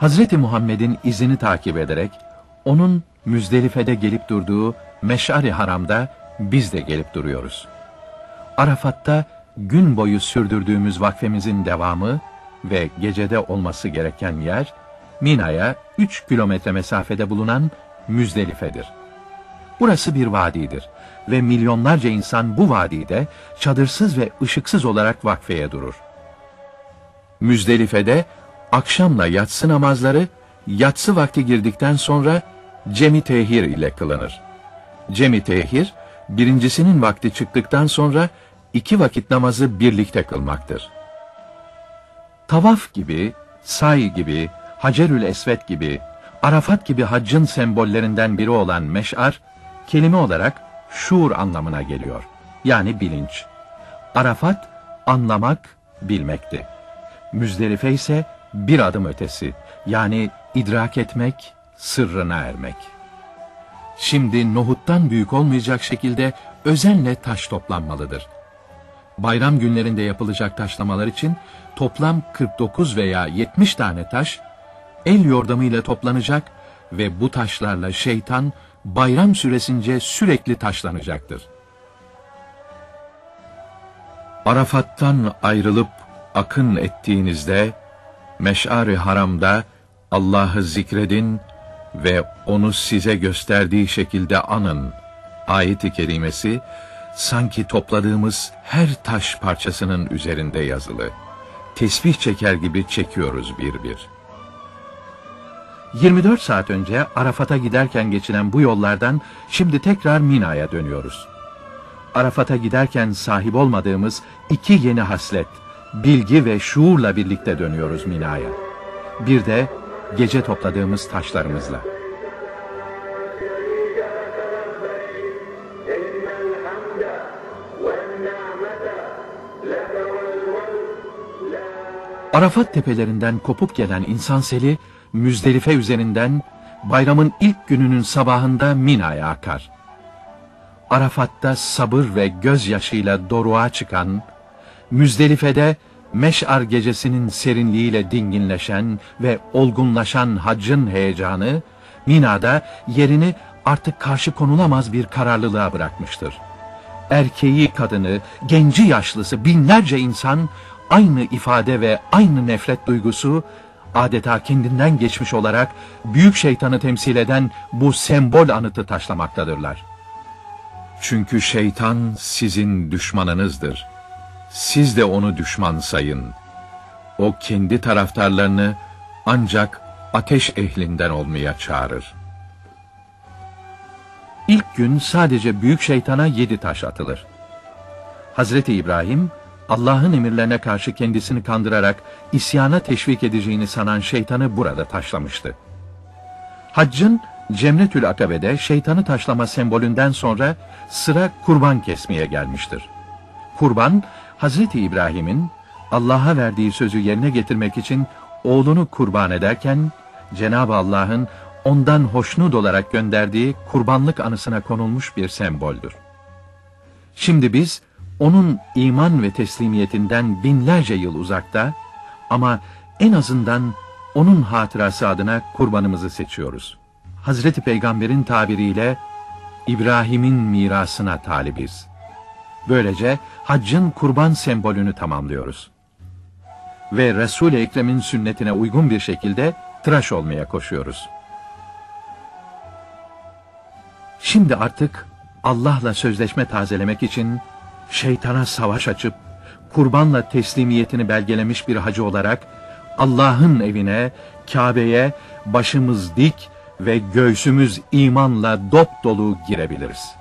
Hazreti Muhammed'in izini takip ederek onun Müzdelife'de gelip durduğu Meş'ari Haram'da biz de gelip duruyoruz. Arafat'ta gün boyu sürdürdüğümüz vakfemizin devamı ve gecede olması gereken yer Mina'ya 3 kilometre mesafede bulunan Müzdelife'dir. Burası bir vadidir ve milyonlarca insan bu vadide çadırsız ve ışıksız olarak vakfeye durur. Müzdelife'de akşamla yatsı namazları yatsı vakti girdikten sonra cemi tehir ile kılınır. Cemi tehir, birincisinin vakti çıktıktan sonra iki vakit namazı birlikte kılmaktır. Tavaf gibi, say gibi, Hacerül Esvet gibi, Arafat gibi haccın sembollerinden biri olan meş'ar, kelime olarak şuur anlamına geliyor. Yani bilinç. Arafat, anlamak, bilmekti. Müzdelife ise bir adım ötesi, yani idrak etmek, sırrına ermek. Şimdi nohuttan büyük olmayacak şekilde özenle taş toplanmalıdır. Bayram günlerinde yapılacak taşlamalar için toplam 49 veya 70 tane taş el yordamıyla toplanacak ve bu taşlarla şeytan bayram süresince sürekli taşlanacaktır. Arafat'tan ayrılıp akın ettiğinizde Meş'ar-ı Haram'da Allah'ı zikredin ve onu size gösterdiği şekilde anın. Ayet-i kerimesi sanki topladığımız her taş parçasının üzerinde yazılı. Tesbih çeker gibi çekiyoruz bir bir. 24 saat önce Arafat'a giderken geçilen bu yollardan şimdi tekrar Mina'ya dönüyoruz. Arafat'a giderken sahip olmadığımız iki yeni haslet, bilgi ve şuurla birlikte dönüyoruz Mina'ya. Bir de gece topladığımız taşlarımızla. Arafat tepelerinden kopup gelen insan seli, Müzdelife üzerinden bayramın ilk gününün sabahında Mina'ya akar. Arafat'ta sabır ve gözyaşıyla doruğa çıkan, Müzdelife'de Meş'ar gecesinin serinliğiyle dinginleşen ve olgunlaşan haccın heyecanı, Mina'da yerini artık karşı konulamaz bir kararlılığa bırakmıştır. Erkeği, kadını, genci, yaşlısı binlerce insan aynı ifade ve aynı nefret duygusu adeta kendinden geçmiş olarak büyük şeytanı temsil eden bu sembol anıtı taşlamaktadırlar. Çünkü şeytan sizin düşmanınızdır. Siz de onu düşman sayın. O kendi taraftarlarını ancak ateş ehlinden olmaya çağırır. İlk gün sadece büyük şeytana yedi taş atılır. Hazreti İbrahim, Allah'ın emirlerine karşı kendisini kandırarak isyana teşvik edeceğini sanan şeytanı burada taşlamıştı. Haccın Cemretül Akabe'de şeytanı taşlama sembolünden sonra sıra kurban kesmeye gelmiştir. Kurban, Hazreti İbrahim'in Allah'a verdiği sözü yerine getirmek için oğlunu kurban ederken, Cenab-ı Allah'ın ondan hoşnut olarak gönderdiği kurbanlık anısına konulmuş bir semboldür. Şimdi biz, onun iman ve teslimiyetinden binlerce yıl uzakta ama en azından onun hatırası adına kurbanımızı seçiyoruz. Hazreti Peygamber'in tabiriyle İbrahim'in mirasına talibiz. Böylece haccın kurban sembolünü tamamlıyoruz. Ve Resul-i Ekrem'in sünnetine uygun bir şekilde tıraş olmaya koşuyoruz. Şimdi artık Allah'la sözleşme tazelemek için şeytana savaş açıp kurbanla teslimiyetini belgelemiş bir hacı olarak Allah'ın evine, Kabe'ye başımız dik ve göğsümüz imanla dop dolu girebiliriz.